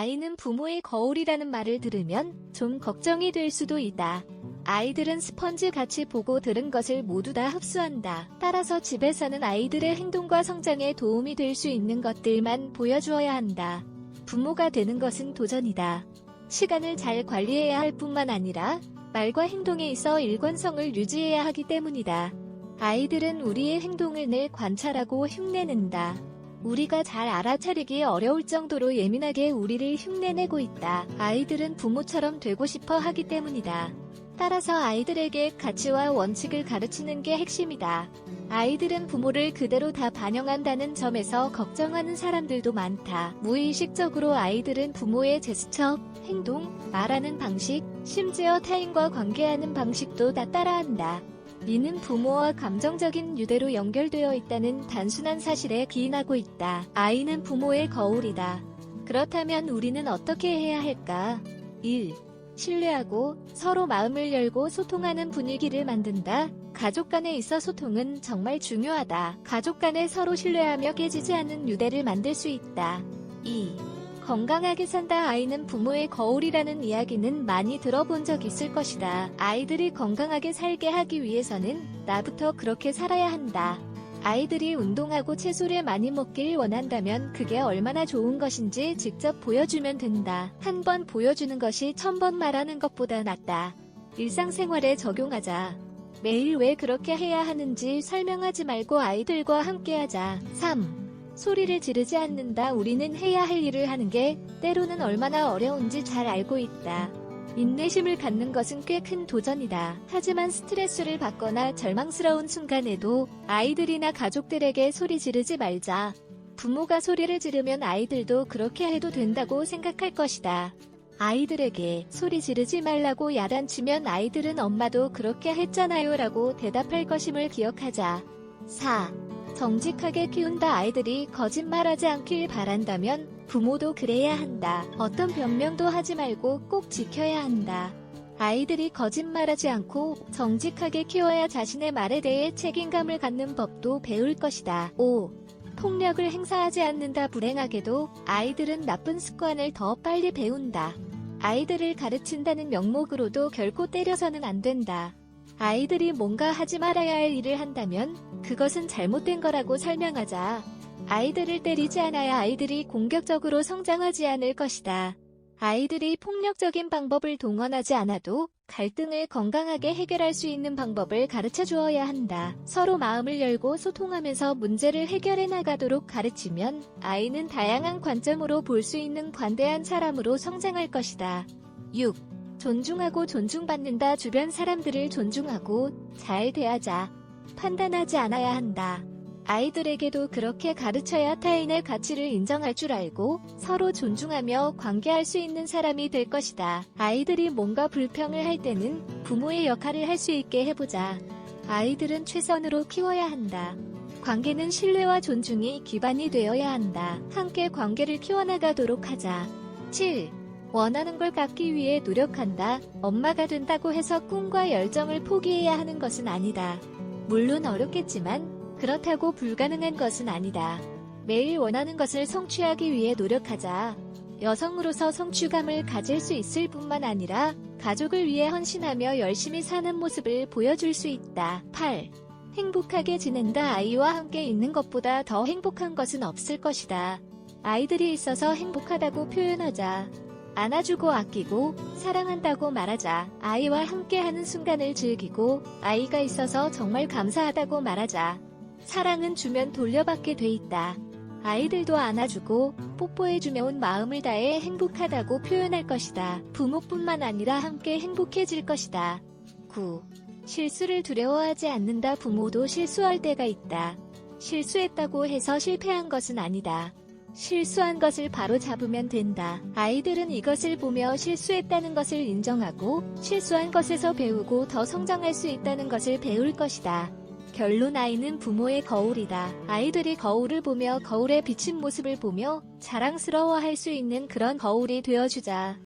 아이는 부모의 거울이라는 말을 들으면 좀 걱정이 될 수도 있다. 아이들은 스펀지 같이 보고 들은 것을 모두 다 흡수한다. 따라서 집에서는 아이들의 행동과 성장에 도움이 될 수 있는 것들만 보여주어야 한다. 부모가 되는 것은 도전이다. 시간을 잘 관리해야 할 뿐만 아니라 말과 행동에 있어 일관성을 유지해야 하기 때문이다. 아이들은 우리의 행동을 늘 관찰하고 흉내낸다. 우리가 잘 알아차리기 어려울 정도로 예민하게 우리를 흉내내고 있다. 아이들은 부모처럼 되고 싶어 하기 때문이다. 따라서 아이들에게 가치와 원칙을 가르치는 게 핵심이다. 아이들은 부모를 그대로 다 반영한다는 점에서 걱정하는 사람들도 많다. 무의식적으로 아이들은 부모의 제스처, 행동, 말하는 방식, 심지어 타인과 관계하는 방식도 다 따라한다. 이는 부모와 감정적인 유대로 연결되어 있다는 단순한 사실에 기인하고 있다. 아이는 부모의 거울이다. 그렇다면 우리는 어떻게 해야 할까? 1. 신뢰하고 서로 마음을 열고 소통하는 분위기를 만든다. 가족 간에 있어 소통은 정말 중요하다. 가족 간에 서로 신뢰하며 깨지지 않는 유대를 만들 수 있다. 2. 건강하게 산다 아이는 부모의 거울이라는 이야기는 많이 들어본 적 있을 것이다. 아이들이 건강하게 살게 하기 위해서는 나부터 그렇게 살아야 한다. 아이들이 운동하고 채소를 많이 먹길 원한다면 그게 얼마나 좋은 것인지 직접 보여주면 된다. 한 번 보여주는 것이 천 번 말하는 것보다 낫다. 일상생활에 적용하자. 매일 왜 그렇게 해야 하는지 설명하지 말고 아이들과 함께하자. 3. 소리를 지르지 않는다. 우리는 해야 할 일을 하는 게 때로는 얼마나 어려운지 잘 알고 있다. 인내심을 갖는 것은 꽤 큰 도전이다. 하지만 스트레스를 받거나 절망스러운 순간에도 아이들이나 가족들에게 소리 지르지 말자. 부모가 소리를 지르면 아이들도 그렇게 해도 된다고 생각할 것이다. 아이들에게 소리 지르지 말라고 야단치면 아이들은 엄마도 그렇게 했잖아요 라고 대답할 것임을 기억하자. 4. 정직하게 키운다 아이들이 거짓말하지 않길 바란다면 부모도 그래야 한다. 어떤 변명도 하지 말고 꼭 지켜야 한다. 아이들이 거짓말하지 않고 정직하게 키워야 자신의 말에 대해 책임감을 갖는 법도 배울 것이다. 5. 폭력을 행사하지 않는다 불행하게도 아이들은 나쁜 습관을 더 빨리 배운다. 아이들을 가르친다는 명목으로도 결코 때려서는 안 된다. 아이들이 뭔가 하지 말아야 할 일을 한다면 그것은 잘못된 거라고 설명하자. 아이들을 때리지 않아야 아이들이 공격적으로 성장하지 않을 것이다. 아이들이 폭력적인 방법을 동원하지 않아도 갈등을 건강하게 해결할 수 있는 방법을 가르쳐 주어야 한다. 서로 마음을 열고 소통하면서 문제를 해결해 나가도록 가르치면 아이는 다양한 관점으로 볼 수 있는 관대한 사람으로 성장할 것이다. 6. 존중하고 존중받는다. 주변 사람들을 존중하고 잘 대하자. 판단하지 않아야 한다. 아이들에게도 그렇게 가르쳐야 타인의 가치를 인정할 줄 알고 서로 존중하며 관계할 수 있는 사람이 될 것이다. 아이들이 뭔가 불평을 할 때는 부모의 역할을 할 수 있게 해보자. 아이들은 최선으로 키워야 한다. 관계는 신뢰와 존중이 기반이 되어야 한다. 함께 관계를 키워나가도록 하자. 7. 원하는 걸 갖기 위해 노력한다. 엄마가 된다고 해서 꿈과 열정을 포기해야 하는 것은 아니다. 물론 어렵겠지만 그렇다고 불가능한 것은 아니다. 매일 원하는 것을 성취하기 위해 노력하자. 여성으로서 성취감을 가질 수 있을 뿐만 아니라 가족을 위해 헌신하며 열심히 사는 모습을 보여줄 수 있다. 8. 행복하게 지낸다 아이와 함께 있는 것보다 더 행복한 것은 없을 것이다. 아이들이 있어서 행복하다고 표현하자. 안아주고 아끼고 사랑한다고 말하자. 아이와 함께하는 순간을 즐기고 아이가 있어서 정말 감사하다고 말하자. 사랑은 주면 돌려받게 돼 있다. 아이들도 안아주고 뽀뽀해주며 온 마음을 다해 행복하다고 표현할 것이다. 부모뿐만 아니라 함께 행복해질 것이다. 9. 실수를 두려워하지 않는다. 부모도 실수할 때가 있다. 실수했다고 해서 실패한 것은 아니다. 실수한 것을 바로 잡으면 된다. 아이들은 이것을 보며 실수했다는 것을 인정하고 실수한 것에서 배우고 더 성장할 수 있다는 것을 배울 것이다. 결론 아이는 부모의 거울이다. 아이들이 거울을 보며 거울에 비친 모습을 보며 자랑스러워할 수 있는 그런 거울이 되어주자.